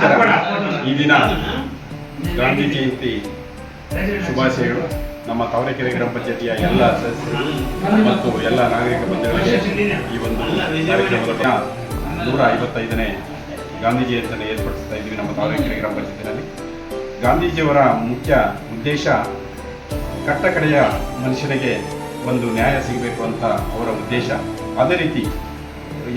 ದಿನ ಗಾಂಧಿ ಜಯಂತಿ ಶುಭಾಶಯಗಳು. ನಮ್ಮ ತಾವರೆಕೆರೆ ಗ್ರಾಮ ಪಂಚಾಯತಿಯ ಎಲ್ಲ ಸದಸ್ಯರು ಮತ್ತು ಎಲ್ಲ ನಾಗರಿಕ ಬಂಧುಗಳಿಗೆ ಈ ಒಂದು ಕಾರ್ಯಕ್ರಮದ ನೂರ ಐವತ್ತೈದನೇ ಗಾಂಧಿ ಜಯಂತಿಯನ್ನು ಏರ್ಪಡಿಸ್ತಾ ಇದ್ದೀವಿ ನಮ್ಮ ತಾವರೆಕೆರೆ ಗ್ರಾಮ ಪಂಚಾಯತಿನಲ್ಲಿ. ಗಾಂಧೀಜಿಯವರ ಮುಖ್ಯ ಉದ್ದೇಶ ಕಟ್ಟ ಕಡೆಯ ಮನುಷ್ಯನಿಗೆ ಒಂದು ನ್ಯಾಯ ಸಿಗಬೇಕು ಅಂತ ಅವರ ಉದ್ದೇಶ. ಅದೇ ರೀತಿ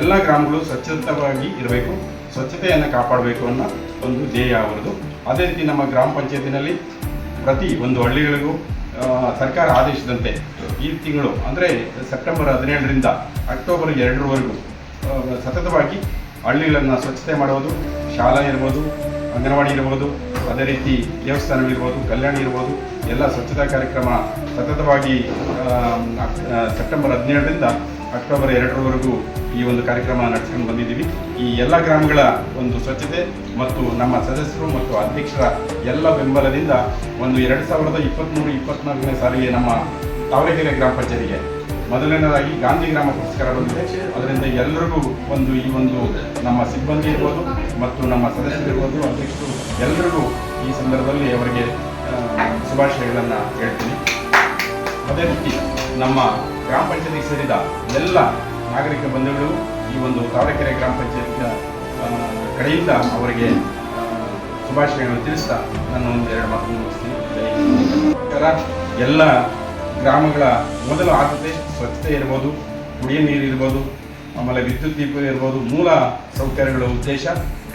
ಎಲ್ಲ ಗ್ರಾಮಗಳು ಸ್ವಚ್ಛತವಾಗಿ ಇರಬೇಕು. ಸ್ವಚ್ಛತೆಯನ್ನು ಕಾಪಾಡಬೇಕು ಅನ್ನೋ ಒಂದು ಧ್ಯೇಯ ಅವರದು ಅದೇ ರೀತಿ ನಮ್ಮ ಗ್ರಾಮ ಪಂಚಾಯತಿನಲ್ಲಿ ಪ್ರತಿ ಒಂದು ಹಳ್ಳಿಗಳಿಗೂ ಸರ್ಕಾರ ಆದೇಶದಂತೆ ಈ ತಿಂಗಳು, ಅಂದರೆ ಸೆಪ್ಟೆಂಬರ್ ಹದಿನೇಳರಿಂದ ಅಕ್ಟೋಬರ್ ಎರಡರವರೆಗೂ ಸತತವಾಗಿ ಹಳ್ಳಿಗಳನ್ನು ಸ್ವಚ್ಛತೆ ಮಾಡುವುದು, ಶಾಲಾ ಇರ್ಬೋದು, ಅಂಗನವಾಡಿ ಇರ್ಬೋದು, ಅದೇ ರೀತಿ ದೇವಸ್ಥಾನಗಳಿರ್ಬೋದು ಕಲ್ಯಾಣ ಇರ್ಬೋದು, ಎಲ್ಲ ಸ್ವಚ್ಛತಾ ಕಾರ್ಯಕ್ರಮ ಸತತವಾಗಿ ಸೆಪ್ಟೆಂಬರ್ ಹದಿನೇಳರಿಂದ ಅಕ್ಟೋಬರ್ ಎರಡರವರೆಗೂ ಈ ಒಂದು ಕಾರ್ಯಕ್ರಮ ನಡೆಸ್ಕೊಂಡು ಬಂದಿದ್ದೀವಿ. ಈ ಎಲ್ಲ ಗ್ರಾಮಗಳ ಒಂದು ಸ್ವಚ್ಛತೆ ಮತ್ತು ನಮ್ಮ ಸದಸ್ಯರು ಮತ್ತು ಅಧ್ಯಕ್ಷರ ಎಲ್ಲ ಬೆಂಬಲದಿಂದ ಒಂದು ಎರಡು ಸಾವಿರದ ಇಪ್ಪತ್ತ್ಮೂರು ಇಪ್ಪತ್ತ್ನಾಲ್ಕನೇ ಸಾಲಿಗೆ ನಮ್ಮ ತಾವರೆಕೆರೆ ಗ್ರಾಮ ಪಂಚಾಯತಿಗೆ ಮೊದಲನೇದಾಗಿ ಗಾಂಧಿ ಗ್ರಾಮ ಪುರಸ್ಕಾರ ಬಂದಿದೆ. ಅದರಿಂದ ಎಲ್ಲರಿಗೂ ಒಂದು ಈ ಒಂದು ನಮ್ಮ ಸಿಬ್ಬಂದಿ ಇರ್ಬೋದು ಮತ್ತು ನಮ್ಮ ಸದಸ್ಯರು ಇರ್ಬೋದು, ಅಧ್ಯಕ್ಷರು ಎಲ್ಲರಿಗೂ ಈ ಸಂದರ್ಭದಲ್ಲಿ ಅವರಿಗೆ ಶುಭಾಶಯಗಳನ್ನು ಹೇಳ್ತೀನಿ. ಅದೇ ರೀತಿ ನಮ್ಮ ಗ್ರಾಮ ಪಂಚಾಯತಿಗೆ ಸೇರಿದ ಎಲ್ಲ ನಾಗರಿಕ ಬಂಧುಗಳು ಈ ಒಂದು ತಾವರೆಕೆರೆ ಗ್ರಾಮ ಪಂಚಾಯತಿಯ ಆ, ಕಡೆಯಿಂದ ಅವರಿಗೆ ಶುಭಾಶಯಗಳನ್ನು ತಿಳಿಸ್ತಾ ನಾನು ಒಂದು ಎರಡು ಮಾತು ಮುಗಿಸ್ತೀನಿ. ಎಲ್ಲ ಗ್ರಾಮಗಳ ಮೊದಲ ಆದ್ಯತೆ ಸ್ವಚ್ಛತೆ ಇರ್ಬೋದು ಕುಡಿಯ ನೀರು ಇರ್ಬೋದು ಆಮೇಲೆ ವಿದ್ಯುತ್ ದೀಪ ಇರ್ಬೋದು ಮೂಲ ಸೌಕರ್ಯಗಳ ಉದ್ದೇಶ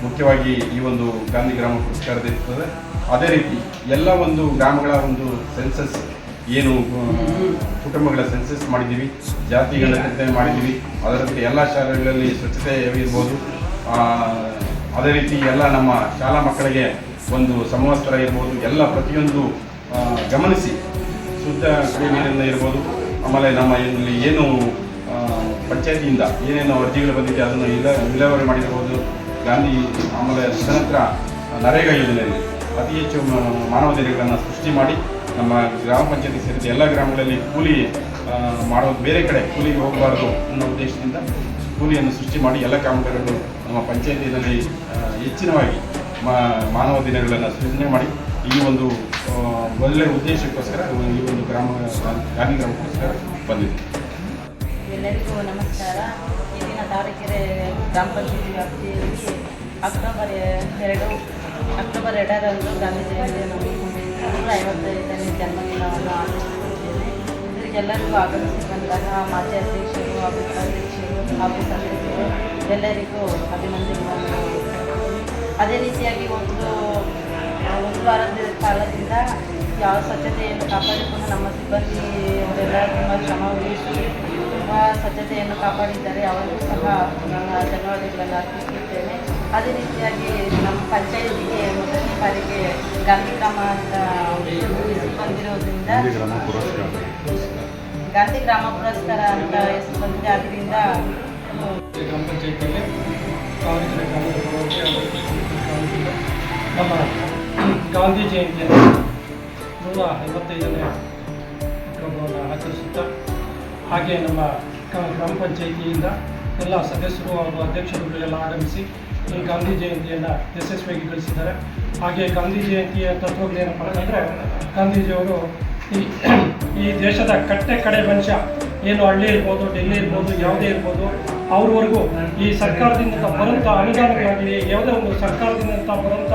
ಮುಖ್ಯವಾಗಿ ಈ ಒಂದು ಗಾಂಧಿ ಗ್ರಾಮ ಪುರಸ್ಕಾರದ ಇರ್ತದೆ. ಅದೇ ರೀತಿ ಎಲ್ಲ ಒಂದು ಗ್ರಾಮಗಳ ಒಂದು ಸೆನ್ಸಸ್ ಏನು ಕುಟುಂಬಗಳ ಸೆನ್ಸಸ್ ಮಾಡಿದ್ದೀವಿ ಜಾತಿಗಳ ಚಿಂತನೆ ಮಾಡಿದ್ದೀವಿ. ಅದರಂತೆ ಎಲ್ಲ ಶಾಲೆಗಳಲ್ಲಿ ಸ್ವಚ್ಛತೆ ಇರ್ಬೋದು. ಅದೇ ರೀತಿ ಎಲ್ಲ ನಮ್ಮ ಶಾಲಾ ಮಕ್ಕಳಿಗೆ ಒಂದು ಸಮವಸ್ತ್ರ ಇರ್ಬೋದು. ಎಲ್ಲ ಪ್ರತಿಯೊಂದು ಗಮನಿಸಿ ಶುದ್ಧ ಕುಡಿಯುವ ನೀರಿಂದ ಇರ್ಬೋದು. ಆಮೇಲೆ ನಮ್ಮ ಇಲ್ಲಿ ಏನು ಪಂಚಾಯತಿಯಿಂದ ಏನೇನು ಅರ್ಜಿಗಳು ಬಂದಿದೆ ಅದನ್ನು ಇಲ್ಲ ವಿಲೇವಾರಿ ಮಾಡಿರ್ಬೋದು. ಗಾಂಧಿ ಆಮೇಲೆ ತದನಂತರ ನರೇಗಾ ಯೋಜನೆಯಲ್ಲಿ ಅತಿ ಹೆಚ್ಚು ಮಾನವ ದಿನಗಳನ್ನು ಸೃಷ್ಟಿ ಮಾಡಿ ನಮ್ಮ ಗ್ರಾಮ ಪಂಚಾಯತಿ ಸೇರಿದ ಎಲ್ಲ ಗ್ರಾಮಗಳಲ್ಲಿ ಕೂಲಿ ಮಾಡೋದು ಬೇರೆ ಕಡೆ, ಕೂಲಿಗೆ ಹೋಗಬಾರ್ದು ಅನ್ನೋ ಉದ್ದೇಶದಿಂದ ಕೂಲಿಯನ್ನು ಸೃಷ್ಟಿ ಮಾಡಿ ಎಲ್ಲ ಕಾಮಗಾರಿಗಳು ನಮ್ಮ ಪಂಚಾಯತಿನಲ್ಲಿ ಹೆಚ್ಚಿನವಾಗಿ ಮಾನವ ದಿನಗಳನ್ನು ಸೃಜನೆ ಮಾಡಿ ಈ ಒಂದು ಒಳ್ಳೆಯ ಉದ್ದೇಶಕ್ಕೋಸ್ಕರ ಈ ಒಂದು ಗ್ರಾಮ, ಗಾಂಧಿ ಗ್ರಾಮಕ್ಕೋಸ್ಕರ ಬಂದಿದೆ. ಎಲ್ಲರಿಗೂ ನಮಸ್ಕಾರ. ದಿನ ತಾವರೆಕೆರೆ ಗ್ರಾಮ ಪಂಚಾಯತಿ ವ್ಯಾಪ್ತಿಯಲ್ಲಿ ಅಕ್ಟೋಬರ್ ಎರಡು, ಅಕ್ಟೋಬರ್ ಎರಡರಂದು ಗಾಂಧಿ ಜಯಂತಿಯನ್ನು ನೂರ ಎಲ್ಲರಿಗೂ ಆಗಮಿಸಿ ಬಂದಾಗ ಮಾಜಿ ಅಧ್ಯಕ್ಷರು ಹಾಗೂ ಉಪಾಧ್ಯಕ್ಷರು ಹಾಗೂ ಸದಸ್ಯರು ಎಲ್ಲರಿಗೂ ಅಭಿನಂದನೆಗಳನ್ನು ಅದೇ ರೀತಿಯಾಗಿ ಒಂದು ಒಂದು ವಾರದ ಕಾಲದಿಂದ ಯಾವ ಸ್ವಚ್ಛತೆಯನ್ನು ಕಾಪಾಡಿಕೊಂಡು ನಮ್ಮ ಸಿಬ್ಬಂದಿ ಅವರೆಲ್ಲ ತುಂಬ ಶ್ರಮ ವಹಿಸಿ ತುಂಬ ಸ್ವಚ್ಛತೆಯನ್ನು ಕಾಪಾಡಿದ್ದಾರೆ. ಅವರಿಗೂ ಸಹ ನನ್ನ ಧನ್ಯವಾದಗಳನ್ನು ಅರ್ಪಿಸುತ್ತೇನೆ ಅದೇ ರೀತಿಯಾಗಿ ನಮ್ಮ ಪಂಚಾಯತಿಗೆ ಮೊದಲನೇ ಬಾರಿಗೆ ಗಾಂಧಿ ಗ್ರಾಮ ಅಂತ ಹೆಸರು ಬಂದಿರೋದ್ರಿಂದ ಗಾಂಧಿ ಗ್ರಾಮ ಪುರಸ್ಕಾರ. ಅಂತ ಹೆಸರು ಬಂದಿದೆ ಅದರಿಂದ ಗ್ರಾಮ ಪಂಚಾಯತಿಯಲ್ಲಿ ನಮ್ಮ ಗಾಂಧಿ ಜಯಂತಿಯನ್ನು ನೂರ ಐವತ್ತೈದನೇ ಅಕ್ಟೋಬರನ್ನು ಆಚರಿಸುತ್ತಾ ಹಾಗೆ ನಮ್ಮ ಗ್ರಾಮ ಪಂಚಾಯಿತಿಯಿಂದ ಎಲ್ಲ ಸದಸ್ಯರು ಹಾಗೂ ಅಧ್ಯಕ್ಷರುಗಳೆಲ್ಲ ಆಗಮಿಸಿ ಈ ಗಾಂಧಿ ಜಯಂತಿಯನ್ನು ಯಶಸ್ವಿಯಾಗಿ ಗಳಿಸಿದ್ದಾರೆ ಹಾಗೆ ಗಾಂಧಿ ಜಯಂತಿಯ ತತ್ವಗಳೇನಪ್ಪ ಅಂತಂದರೆ, ಗಾಂಧೀಜಿಯವರು ಈ ಈ ದೇಶದ ಕಟ್ಟೆ ಕಡೆ ಮನುಷ್ಯ, ಏನು ಹಳ್ಳಿ ಇರ್ಬೋದು, ಡೆಲ್ಲಿ ಇರ್ಬೋದು, ಯಾವುದೇ ಇರ್ಬೋದು, ಅವ್ರವರೆಗೂ ಈ ಸರ್ಕಾರದಿಂದ ಬರುವಂಥ ಅನುದಾನಗಳಾಗಲಿ ಯಾವುದೇ ಒಂದು ಸರ್ಕಾರದಿಂದ ಬರುವಂಥ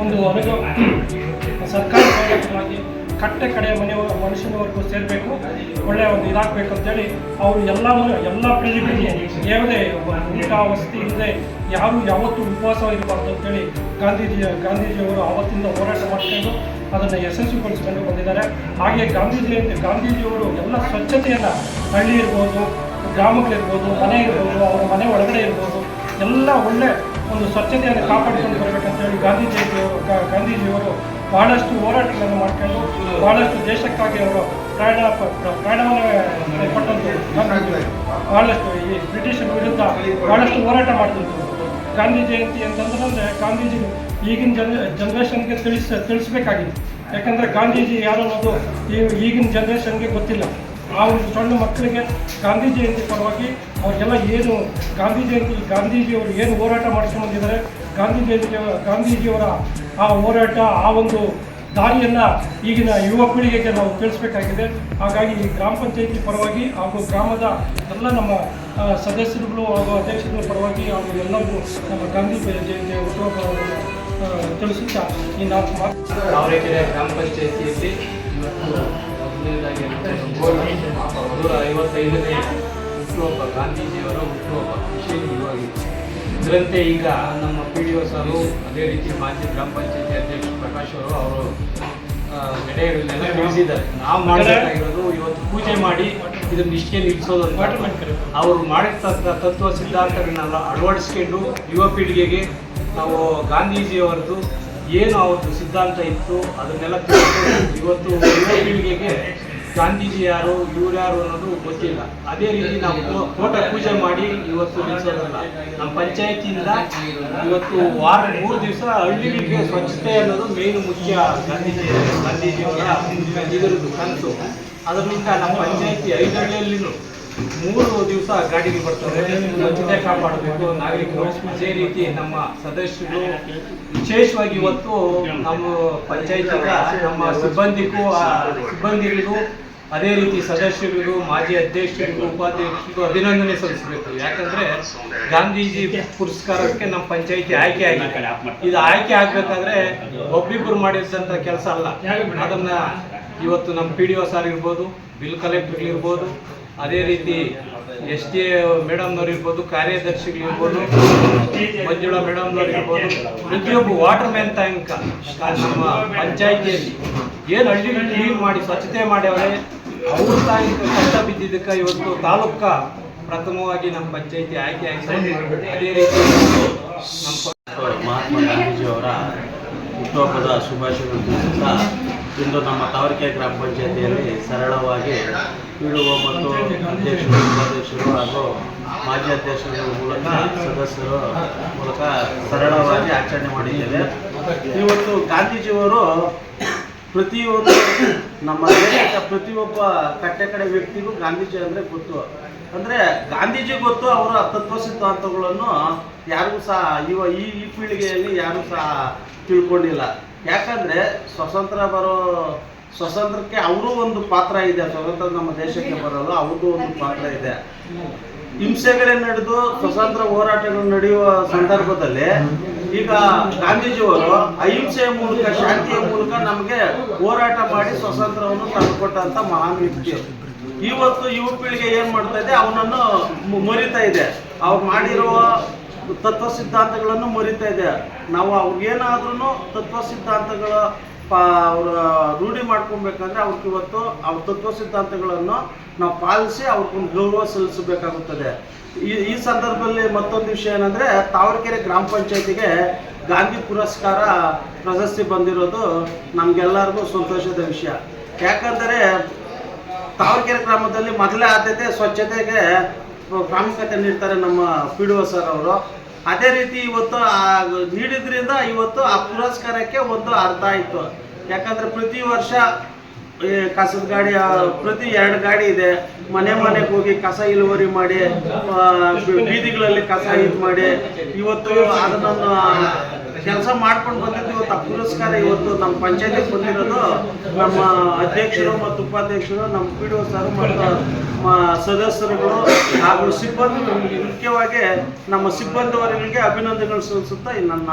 ಒಂದು ಅನುದಾನ ಸರ್ಕಾರಿ ಸೌಲಭ್ಯಗಳಾಗಿ ಕಟ್ಟೆ ಕಡೆಯ ಮನೆ ಮನುಷ್ಯನವರೆಗೂ ಸೇರಬೇಕು, ಒಳ್ಳೆಯ ಒಂದು ಇದಾಗಬೇಕು ಅಂತೇಳಿ ಅವರು ಎಲ್ಲ ಎಲ್ಲ ಪ್ರಜೆಗಳಿಗೆ ಯಾವುದೇ ಊಟ ವಸತಿ ಇಲ್ಲದೆ ಯಾರು ಯಾವತ್ತೂ ಉಪವಾಸ ಇರಬಾರ್ದು ಅಂತೇಳಿ ಗಾಂಧೀಜಿ, ಗಾಂಧೀಜಿಯವರು ಆವತ್ತಿಂದ ಹೋರಾಟ ಮಾಡ್ಕೊಂಡು ಅದನ್ನು ಯಶಸ್ವಿಗೊಳಿಸ್ಕೊಂಡು ಬಂದಿದ್ದಾರೆ. ಹಾಗೆ ಗಾಂಧೀಜಿ ಗಾಂಧೀಜಿಯವರು ಎಲ್ಲ ಸ್ವಚ್ಛತೆಯನ್ನು ಹಳ್ಳಿ ಇರ್ಬೋದು, ಗ್ರಾಮಗಳಿರ್ಬೋದು, ಮನೆ ಇರ್ಬೋದು, ಅವರ ಮನೆ ಒಳಗಡೆ ಇರ್ಬೋದು, ಎಲ್ಲ ಒಳ್ಳೆ ಒಂದು ಸ್ವಚ್ಛತೆಯನ್ನು ಕಾಪಾಡಿಕೊಂಡು ಬರಬೇಕಂತ ಹೇಳಿ ಜಯಂತಿಯವರು ಗಾ- ಗಾಂಧೀಜಿಯವರು ಬಹಳಷ್ಟು ಹೋರಾಟಗಳನ್ನು ಮಾಡ್ಕೊಂಡು ಬಹಳಷ್ಟು ದೇಶಕ್ಕಾಗಿ ಅವರು ಪ್ರಾಣ ಪ್ರಾಣವನ್ನು ಗಾಂಧೀಜಿಯವರು ಬಹಳಷ್ಟು ಈ ಬ್ರಿಟಿಷರ ವಿರುದ್ಧ ಬಹಳಷ್ಟು ಹೋರಾಟ ಮಾಡ್ತಿದ್ರು. ಗಾಂಧಿ ಜಯಂತಿ ಅಂತಂದ್ರೆ ಗಾಂಧೀಜಿ ಈಗಿನ ಜನ, ಜನ್ರೇಷನ್ಗೆ ತಿಳಿಸ್ ತಿಳಿಸ್ಬೇಕಾಗಿತ್ತು ಯಾಕಂದರೆ ಗಾಂಧೀಜಿ ಯಾರು ಅನ್ನೋದು ಈಗಿನ ಜನ್ರೇಷನ್ಗೆ ಗೊತ್ತಿಲ್ಲ. ಆ ಒಂದು ಸಣ್ಣ ಮಕ್ಕಳಿಗೆ ಗಾಂಧಿ ಜಯಂತಿ ಪರವಾಗಿ ಅವ್ರಿಗೆಲ್ಲ ಏನು ಗಾಂಧಿ ಜಯಂತಿ ಗಾಂಧೀಜಿಯವರು ಏನು ಹೋರಾಟ ಮಾಡ್ಕೊಂಡು ಬಂದಿದ್ದಾರೆ ಗಾಂಧಿ ಜಯಂತಿ ಗಾಂಧೀಜಿಯವರ ಆ ಹೋರಾಟ ಆ ಒಂದು ದಾರಿಯನ್ನು ಈಗಿನ ಯುವ ಪೀಳಿಗೆಗೆ ನಾವು ತಿಳಿಸ್ಬೇಕಾಗಿದೆ. ಹಾಗಾಗಿ ಈ ಗ್ರಾಮ ಪಂಚಾಯಿತಿ ಪರವಾಗಿ ಹಾಗೂ ಗ್ರಾಮದ ಎಲ್ಲ ನಮ್ಮ ಸದಸ್ಯರುಗಳು ಹಾಗೂ ಅಧ್ಯಕ್ಷರುಗಳ ಪರವಾಗಿ ಹಾಗೂ ಎಲ್ಲರಿಗೂ ನಮ್ಮ ಗಾಂಧಿ ಜಯಂತಿ ಆ, ತಿಳಿಸುತ್ತಾ ಈ ನಾಲ್ಕು ಮಾತು. ಗ್ರಾಮ ಪಂಚಾಯತಿಯಲ್ಲಿ ಇವತ್ತು ಮೊದಲನೇದಾಗಿ ನೂರ ಐವತ್ತೈದನೇ ಹುಟ್ಟುಹಬ್ಬ ಗಾಂಧೀಜಿಯವರ ಹುಟ್ಟುಹಬ್ಬ ವಿಶೇಷವಾಗಿ ಇದರಂತೆ ಈಗ ನಮ್ಮ ಪಿ ಡಿ ಒ ಸಾರು ಅದೇ ರೀತಿ ಮಾಜಿ ಗ್ರಾಮ ಪಂಚಾಯತಿ ಅಧ್ಯಕ್ಷ ಪ್ರಕಾಶ್ ಅವರು ಅವರು ನಡೆಯಲಿಲ್ಲ ತಿಳಿಸಿದ್ದಾರೆ. ನಾವು ಮಾಡಬೇಕಾಗಿರೋದು ಇವತ್ತು ಪೂಜೆ ಮಾಡಿ ಇದನ್ನ ನಿಷ್ಠೆ ನಿಲ್ಲಿಸೋದು ಅವರು ಮಾಡಿರ್ತಕ್ಕ ತತ್ವ ಸಿದ್ಧಾಂತಗಳನ್ನೆಲ್ಲ ಅಳವಡಿಸ್ಕೊಂಡು ಯುವ ಪೀಳಿಗೆಗೆ ನಾವು ಗಾಂಧೀಜಿಯವರದ್ದು ಏನು ಅವತ್ತು ಸಿದ್ಧಾಂತ ಇತ್ತು, ಅದನ್ನೆಲ್ಲ ಇವತ್ತು ಯುವ ಪೀಳಿಗೆಗೆ ಗಾಂಧೀಜಿ ಯಾರು, ಇವ್ರು ಯಾರು ಅನ್ನೋದು ಗೊತ್ತಿಲ್ಲ. ಅದೇ ರೀತಿ ನಾವು ಕೋಟ ಪೂಜೆ ಮಾಡಿ ಇವತ್ತು ನಿಲ್ಲಿಸೋದಲ್ಲ ನಮ್ಮ ಪಂಚಾಯತಿಯಿಂದ ಇವತ್ತು ವಾರ, ಮೂರು ದಿವಸ ಹಳ್ಳಿಗಳಿಗೆ ಸ್ವಚ್ಛತೆ ಅನ್ನೋದು ಮೇನ್ ಮುಖ್ಯ ಗಾಂಧೀಜಿ ಗಾಂಧೀಜಿಯವರ ಇದರದ್ದು ಕನಸು. ಅದರಿಂದ ನಮ್ಮ ಪಂಚಾಯತಿ ಐದು ಹಳ್ಳಿಯಲ್ಲಿನೂ ಮೂರು ದಿವಸ ಗಾಡಿಗೆ ಬರ್ತದೆ. ಸ್ವಚ್ಛತೆ ಕಾಪಾಡಬೇಕು ನಾಗರಿಕರು ಅದೇ ರೀತಿ ನಮ್ಮ ಸದಸ್ಯರು ವಿಶೇಷವಾಗಿ ಇವತ್ತು ನಮ್ಮ ಪಂಚಾಯತಿಗ ನಮ್ಮ ಸಿಬ್ಬಂದಿಗೂ ಸಿಬ್ಬಂದಿಗಳಿಗೂ ಅದೇ ರೀತಿ ಸದಸ್ಯರಿಗೂ ಮಾಜಿ ಅಧ್ಯಕ್ಷರಿಗೂ ಉಪಾಧ್ಯಕ್ಷರಿಗೂ ಅಭಿನಂದನೆ ಸಲ್ಲಿಸಬೇಕು. ಯಾಕಂದ್ರೆ ಗಾಂಧೀಜಿ ಪುರಸ್ಕಾರಕ್ಕೆ ನಮ್ಮ ಪಂಚಾಯತಿ ಆಯ್ಕೆ ಆಗಿದೆ. ಇದು ಆಯ್ಕೆ ಆಗ್ಬೇಕಾದ್ರೆ ಒಬ್ಬಿಬ್ರು ಮಾಡಿದಂತ ಕೆಲಸ ಅಲ್ಲ. ಅದನ್ನ ಇವತ್ತು ನಮ್ಮ ಪಿ ಡಿ ಒ ಸಾರ್ ಇರ್ಬೋದು ಬಿಲ್ ಕಲೆಕ್ಟರ್ ಇರ್ಬೋದು ಅದೇ ರೀತಿ ಎಸ್ ಡಿ ಮೇಡಮ್ನವ್ರು ಇರ್ಬೋದು ಕಾರ್ಯದರ್ಶಿಗಳಿರ್ಬೋದು, ಮಂಜುಳಾ ಮೇಡಮ್ನವ್ರು ಇರ್ಬೋದು ಪ್ರತಿಯೊಬ್ಬ ವಾಟರ್ ಮ್ಯಾನ್ ತಂಕ ನಮ್ಮ ಪಂಚಾಯಿತಿಯಲ್ಲಿ ಏನು ಹಳ್ಳಿ ಕ್ಲೀನ್ ಮಾಡಿ, ಸ್ವಚ್ಛತೆ ಮಾಡ್ಯಾವ್ರೆ, ಅವ್ರ ತಾಯಿ ಕಷ್ಟ ಬಿದ್ದಿದ್ದಕ್ಕೆ ಇವತ್ತು ತಾಲೂಕ ಪ್ರಥಮವಾಗಿ ನಮ್ಮ ಪಂಚಾಯಿತಿ ಆಯ್ಕೆ ಆಗಿದೆ ಅದೇ ರೀತಿ ಮಹಾತ್ಮ ಗಾಂಧೀಜಿಯವರ ಹುಟ್ಟುಹಬ್ಬದ ತಿಳಿಸುತ್ತಾ ಇಂದು ನಮ್ಮ ತಾವರಿಕೆ ಗ್ರಾಮ ಪಂಚಾಯತಿಯಲ್ಲಿ ಸರಳವಾಗಿ ಪೀಡುವ ಮತ್ತು ಅಧ್ಯಕ್ಷರು, ಉಪಾಧ್ಯಕ್ಷರು ಹಾಗೂ ಮಾಜಿ ಅಧ್ಯಕ್ಷರ ಮೂಲಕ ಸದಸ್ಯರು ಮೂಲಕ ಸರಳವಾಗಿ ಆಚರಣೆ ಮಾಡಿದ್ದೇವೆ. ಇವತ್ತು ಗಾಂಧೀಜಿಯವರು ಪ್ರತಿಯೊಂದು ನಮ್ಮ ಪ್ರತಿಯೊಬ್ಬ ಕಟ್ಟೆ ಕಡೆ ವ್ಯಕ್ತಿಗೂ ಗಾಂಧೀಜಿ ಅಂದರೆ ಗೊತ್ತು. ಅಂದರೆ ಗಾಂಧೀಜಿ ಗೊತ್ತು, ಅವರ ತತ್ವ ಸಿದ್ಧಾಂತಗಳನ್ನು ಯಾರಿಗೂ ಸಹ ಇವ ಈ ಪೀಳಿಗೆಯಲ್ಲಿ ಯಾರೂ ಸಹ ತಿಳ್ಕೊಂಡಿಲ್ಲ. ಯಾಕಂದರೆ ಸ್ವತಂತ್ರ ಬರೋ ಸ್ವತಂತ್ರಕ್ಕೆ ಅವರು ಒಂದು ಪಾತ್ರ ಇದೆ ಸ್ವತಂತ್ರ ನಮ್ಮ ದೇಶಕ್ಕೆ ಬರಲು ಅವ್ರದ್ದು ಒಂದು ಪಾತ್ರ ಇದೆ. ಹಿಂಸೆಗಳೇ ನಡೆದು ಸ್ವತಂತ್ರ ಹೋರಾಟಗಳು ನಡೆಯುವ ಸಂದರ್ಭದಲ್ಲಿ ಈಗ ಗಾಂಧೀಜಿಯವರು ಅಹಿಂಸೆಯ ಮೂಲಕ ಶಾಂತಿಯ ಮೂಲಕ ನಮಗೆ ಹೋರಾಟ ಮಾಡಿ ಸ್ವತಂತ್ರವನ್ನು ತಂದುಕೊಟ್ಟಂತ ಮಹಾನ್ ವ್ಯಕ್ತಿ. ಇವತ್ತು ಯುವ ಪೀಳಿಗೆ ಏನ್ ಮಾಡ್ತಾ ಇದೆ? ಅವನನ್ನು ಮುರಿತಾ ಮರಿತಾ ಇದೆ. ಅವ್ರು ಮಾಡಿರುವ ತತ್ವ ಸಿದ್ಧಾಂತಗಳನ್ನು ಮರಿತಾ ಇದೆ. ನಾವು ಅವ್ರಿಗೇನಾದ್ರೂ ತತ್ವ ಸಿದ್ಧಾಂತಗಳ ಅವರ ರೂಢಿ ಮಾಡ್ಕೊಬೇಕಂದ್ರೆ ಅವ್ರಿಗೆ ಇವತ್ತು ಅವ್ರ ತತ್ವ ಸಿದ್ಧಾಂತಗಳನ್ನು ನಾವು ಪಾಲಿಸಿ ಅವ್ರಿಗೊಂದು ಗೌರವ ಸಲ್ಲಿಸಬೇಕಾಗುತ್ತದೆ. ಈ ಈ ಸಂದರ್ಭದಲ್ಲಿ ಮತ್ತೊಂದು ವಿಷಯ ಏನಂದ್ರೆ ತಾವರೆಕೆರೆ ಗ್ರಾಮ ಪಂಚಾಯತಿಗೆ ಗಾಂಧಿ ಪುರಸ್ಕಾರ ಪ್ರಶಸ್ತಿ ಬಂದಿರೋದು ನಮ್ಗೆಲ್ಲರಿಗೂ ಸಂತೋಷದ ವಿಷಯ. ಯಾಕಂದರೆ ತಾವರೆಕೆರೆ ಗ್ರಾಮದಲ್ಲಿ ಮೊದಲೇ ಆದ್ಯತೆ ಸ್ವಚ್ಛತೆಗೆ ಪ್ರಾಮುಖ್ಯತೆ ನೀಡ್ತಾರೆ ನಮ್ಮ ಪಿ ಡಿ ಒ ಸರ್ ಅವರು. ಅದೇ ರೀತಿ ಇವತ್ತು ನೀಡಿದ್ರಿಂದ ಇವತ್ತು ಆ ಪುರಸ್ಕಾರಕ್ಕೆ ಒಂದು ಅರ್ಥ ಆಯಿತು. ಯಾಕಂದ್ರೆ ಪ್ರತಿ ವರ್ಷ ಕಸದ ಗಾಡಿ ಪ್ರತಿ ಎರಡು ಗಾಡಿ ಇದೆ. ಮನೆ ಮನೆಗೆ ಹೋಗಿ ಕಸ ಇಳುವರಿ ಮಾಡಿ ಬೀದಿಗಳಲ್ಲಿ ಕಸ ಇದು ಮಾಡಿ. ಇವತ್ತು ಅದನ್ನು ಕೆಲಸ ಮಾಡ್ಕೊಂಡು ಬಂದಿದ್ದು ಇವತ್ತು ಆ ಪುರಸ್ಕಾರ ಇವತ್ತು ನಮ್ಮ ಪಂಚಾಯತಿ ಬಂದಿರೋದು ನಮ್ಮ ಅಧ್ಯಕ್ಷರು ಮತ್ತು ಉಪಾಧ್ಯಕ್ಷರು, ನಮ್ಮ ಪಿ ಡಿ ಒ ಸರ್ ಮತ್ತು ಸದಸ್ಯರುಗಳು ಹಾಗೂ ಸಿಬ್ಬಂದಿ. ಮುಖ್ಯವಾಗಿ ನಮ್ಮ ಸಿಬ್ಬಂದಿ ವರ್ಗಗಳಿಗೆ ಅಭಿನಂದನೆಗಳು ಸಲ್ಲಿಸುತ್ತಾ ನನ್ನ